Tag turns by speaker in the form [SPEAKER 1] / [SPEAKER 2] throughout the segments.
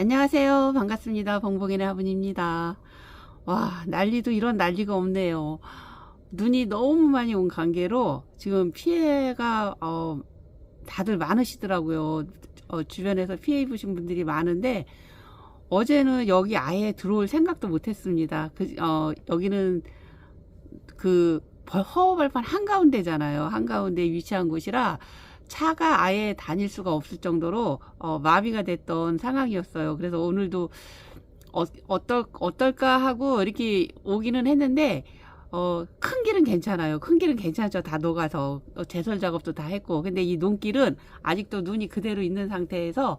[SPEAKER 1] 안녕하세요. 반갑습니다. 봉봉이네 화분입니다. 와, 난리도 이런 난리가 없네요. 눈이 너무 많이 온 관계로 지금 피해가, 어, 다들 많으시더라고요. 어, 주변에서 피해 입으신 분들이 많은데, 어제는 여기 아예 들어올 생각도 못 했습니다. 그, 어, 여기는 그 허허벌판 한가운데잖아요. 한가운데 위치한 곳이라 차가 아예 다닐 수가 없을 정도로 어, 마비가 됐던 상황이었어요. 그래서 오늘도 어, 어떨, 어떨까 하고 이렇게 오기는 했는데 어, 큰 길은 괜찮아요. 큰 길은 괜찮죠. 다 녹아서 어, 제설 작업도 다 했고. 근데 이 논길은 아직도 눈이 그대로 있는 상태에서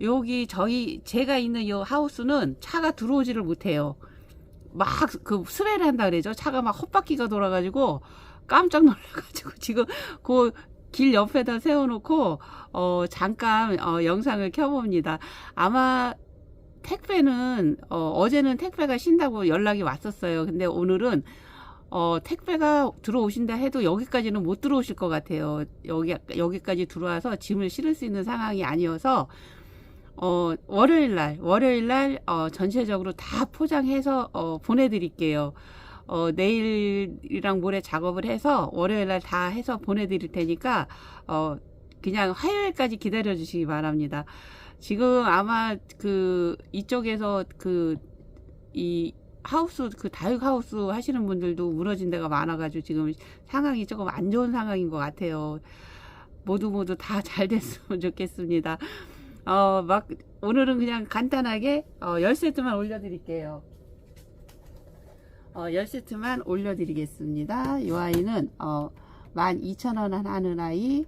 [SPEAKER 1] 여기 저희 제가 있는 이 하우스는 차가 들어오지를 못해요. 막그 스레를 한다 그러죠. 차가 막 헛바퀴가 돌아가지고 깜짝 놀라가지고 지금 그 길 옆에다 세워놓고 어 잠깐 어 영상을 켜봅니다. 아마 택배는 어 어제는 택배가 쉰다고 연락이 왔었어요. 근데 오늘은 어 택배가 들어오신다 해도 여기까지는 못 들어오실 것 같아요. 여기 여기까지 들어와서 짐을 실을 수 있는 상황이 아니어서 어, 월요일 날, 월요일 날, 어, 전체적으로 다 포장해서, 어, 보내드릴게요. 어, 내일이랑 모레 작업을 해서, 월요일 날 다 해서 보내드릴 테니까, 어, 그냥 화요일까지 기다려 주시기 바랍니다. 지금 아마 그, 이쪽에서 그, 이, 하우스, 그 다육 하우스 하시는 분들도 무너진 데가 많아가지고 지금 상황이 조금 안 좋은 상황인 것 같아요. 모두 모두 다 잘 됐으면 좋겠습니다. 어, 막, 오늘은 그냥 간단하게, 어, 10세트만 올려드릴게요. 어, 10세트만 올려드리겠습니다. 이 아이는, 어, 12,000원 하는 아이,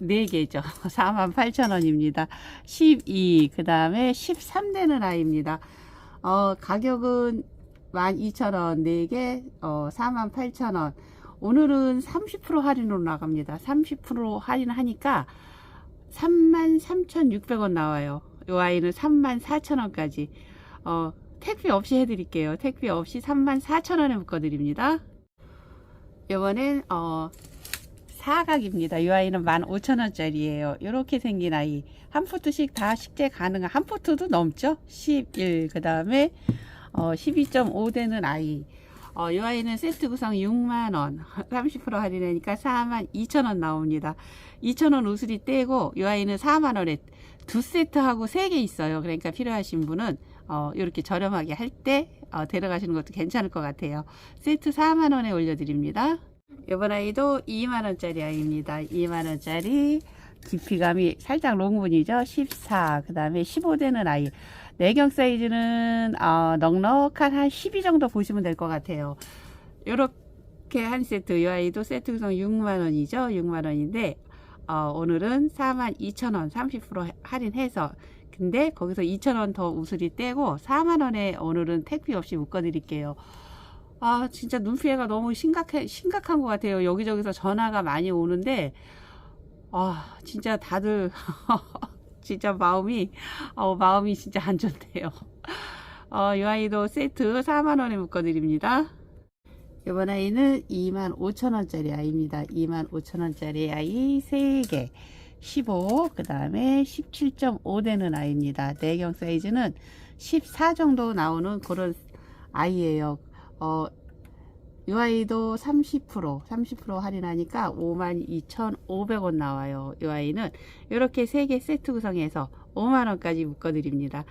[SPEAKER 1] 4개죠. 48,000원입니다. 12, 그 다음에 13되는 아이입니다. 어, 가격은 12,000원, 4개, 어, 48,000원. 오늘은 30% 할인으로 나갑니다. 30% 할인하니까 33,600원 나와요. 이 아이는 34,000원까지. 어, 택배 없이 해드릴게요. 택배 없이 34,000원에 묶어드립니다. 이번엔, 어, 사각입니다. 이 아이는 15,000원짜리예요. 이렇게 생긴 아이. 한 포트씩 다 식재 가능한, 한 포트도 넘죠? 11. 그 다음에, 어, 12.5 되는 아이. 어, 이 아이는 세트 구성 6만원, 30% 할인하니까 42,000원 나옵니다. 2,000원 우수리 떼고, 이 아이는 4만원에 두 세트하고 세 개 있어요. 그러니까 필요하신 분은, 어, 이렇게 저렴하게 할 때, 어, 데려가시는 것도 괜찮을 것 같아요. 세트 4만원에 올려드립니다. 이번 아이도 2만원짜리 아이입니다. 2만원짜리, 깊이감이 살짝 롱분이죠. 14, 그 다음에 15되는 아이. 내경 사이즈는 어, 넉넉한 한 12 정도 보시면 될 것 같아요. 이렇게 한 세트 이 아이도 세트 구성 6만원이죠. 6만원인데 어, 오늘은 42,000원 30% 할인해서 근데 거기서 2,000원 더 우수리 떼고 4만원에 오늘은 택비 없이 묶어드릴게요. 아 진짜 눈 피해가 너무 심각해 심각한 것 같아요. 여기저기서 전화가 많이 오는데 아 진짜 다들 진짜 마음이 어, 마음이 진짜 안 좋네요. 어, 이 아이도 세트 4만원에 묶어드립니다. 이번 아이는 25,000원짜리 아이입니다. 25,000원짜리 아이 3개 15, 그 다음에 17.5 되는 아이입니다. 내경 사이즈는 14 정도 나오는 그런 아이예요. 어, 이 아이도 30% 30% 할인하니까 52,500원 나와요. 이 아이는 이렇게 3개 세트 구성해서 5만원까지 묶어드립니다.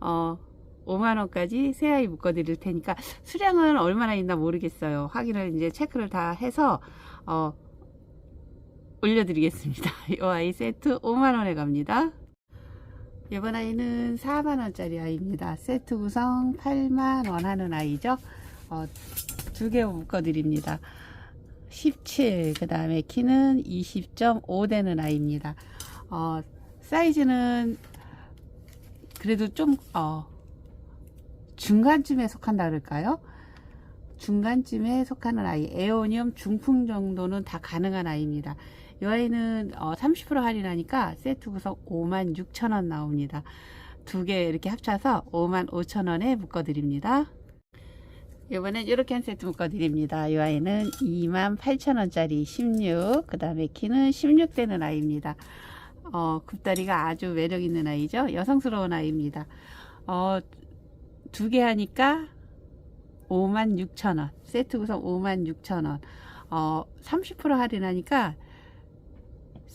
[SPEAKER 1] 어, 5만원까지 새 아이 묶어드릴 테니까 수량은 얼마나 있나 모르겠어요. 확인을 이제 체크를 다 해서 어, 올려드리겠습니다. 이 아이 세트 5만원에 갑니다. 이번 아이는 4만원짜리 아이입니다. 세트 구성 8만원 하는 아이죠. 어, 두개 묶어 드립니다. 17, 그 다음에 키는 20.5 되는 아이입니다. 어, 사이즈는 그래도 좀, 어, 중간쯤에 속한다 그럴까요? 중간쯤에 속하는 아이. 에오니엄 중풍 정도는 다 가능한 아이입니다. 이 아이는 어, 30% 할인하니까 세트 구성 56,000원 나옵니다. 두 개 이렇게 합쳐서 55,000원에 묶어드립니다. 이번엔 이렇게 한 세트 묶어드립니다. 이 아이는 28,000원짜리 16, 그 다음에 키는 16 되는 아이입니다. 어, 굽다리가 아주 매력 있는 아이죠. 여성스러운 아이입니다. 어, 두 개 하니까 56,000원. 세트 구성 56,000원. 어, 30% 할인하니까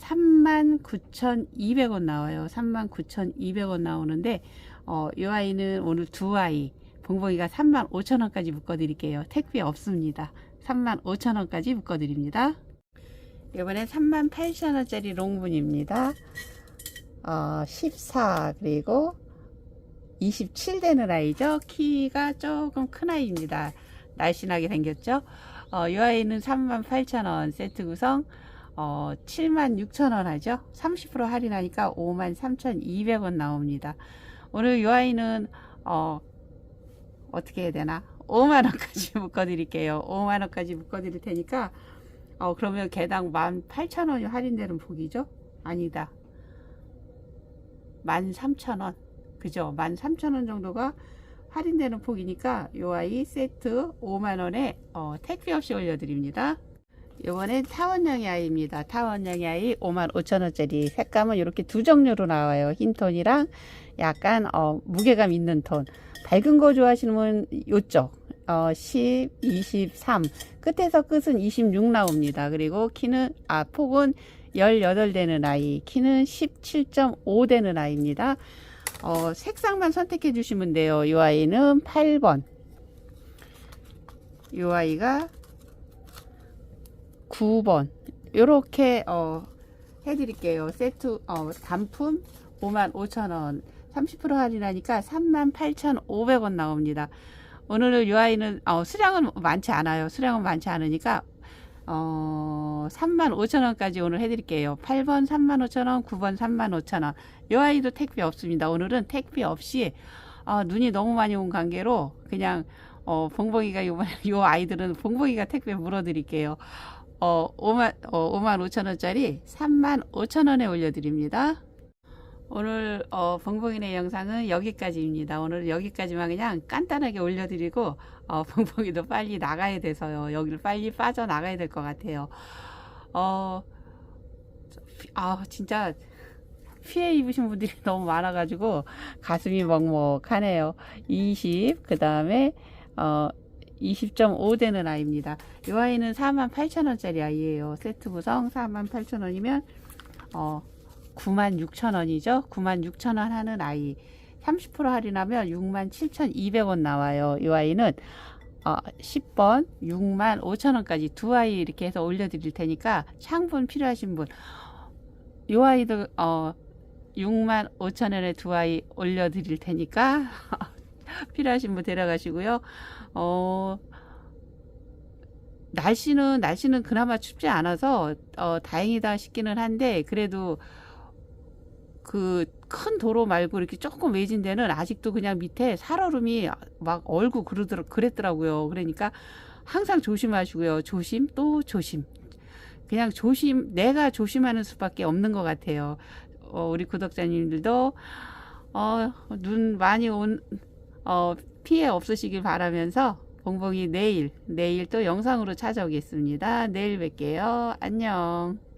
[SPEAKER 1] 39,200원 나와요. 39,200원 나오는데, 어, 이 아이는 오늘 두 아이, 봉봉이가 35,000원까지 묶어드릴게요. 택배 없습니다. 35,000원까지 묶어드립니다. 이번엔 38,000원짜리 롱분입니다. 어, 14, 그리고 27 되는 아이죠. 키가 조금 큰 아이입니다. 날씬하게 생겼죠. 어, 이 아이는 38,000원 세트 구성 어, 76,000원 하죠. 30% 할인하니까 53,200원 나옵니다. 오늘 이 아이는 어, 어떻게 해야 되나? 5만원까지 묶어 드릴게요. 5만원까지 묶어 드릴 테니까 어, 그러면 개당 18,000원이 할인되는 폭이죠? 아니다. 13,000원. 그죠? 13,000원 정도가 할인되는 폭이니까 요 아이 세트 5만원에 어, 택배 없이 올려드립니다. 요번엔 타원형의 아이입니다. 타원형의 아이 55,000원짜리 색감은 이렇게 두 종류로 나와요. 흰 톤이랑 약간 어, 무게감 있는 톤. 밝은 거 좋아하시는 분 요쪽 어, 10, 23 끝에서 끝은 26 나옵니다. 그리고 키는 아 폭은 18 되는 아이 키는 17.5 되는 아이입니다. 어, 색상만 선택해 주시면 돼요. 이 아이는 8번 이 아이가 9번 이렇게 어, 해드릴게요. 세트 어, 단품 55,000원 30% 할인하니까 38,500원 나옵니다. 오늘은 이 아이는 어, 수량은 많지 않아요. 수량은 많지 않으니까 어, 35,000원까지 오늘 해드릴게요. 8번 35,000원, 9번 35,000원. 이 아이도 택배 없습니다. 오늘은 택배 없이 어, 눈이 너무 많이 온 관계로 그냥 어, 봉봉이가 요, 요 아이들은 봉봉이가 택배 물어드릴게요. 어, 5만, 어, 5만 5천 원짜리 3만 5천 원에 올려드립니다. 오늘 어, 봉봉이네 영상은 여기까지입니다. 오늘 여기까지만 그냥 간단하게 올려드리고 어, 봉봉이도 빨리 나가야 돼서요. 여기를 빨리 빠져나가야 될 것 같아요. 어, 아 진짜 피해 입으신 분들이 너무 많아가지고 가슴이 먹먹하네요. 20, 그 다음에 어, 20.5 되는 아이입니다. 이 아이는 48,000원짜리 아이예요. 세트 구성 48,000원이면 어, 96,000원이죠. 96,000원 하는 아이. 30% 할인하면 67,200원 나와요. 이 아이는 어, 10번 65,000원까지 두 아이 이렇게 해서 올려드릴 테니까 창분 필요하신 분. 이 아이도 어, 65,000원에 두 아이 올려드릴 테니까 필요하신 분 데려가시고요. 어, 날씨는 날씨는 그나마 춥지 않아서 어, 다행이다 싶기는 한데 그래도 그 큰 도로 말고 이렇게 조금 외진 데는 아직도 그냥 밑에 살얼음이 막 얼고 그러더라 그랬더라고요. 그러니까 항상 조심하시고요. 조심 또 조심. 그냥 조심 내가 조심하는 수밖에 없는 것 같아요. 어, 우리 구독자님들도 어, 눈 많이 온 어, 피해 없으시길 바라면서 봉봉이 내일 내일 또 영상으로 찾아오겠습니다. 내일 뵐게요. 안녕.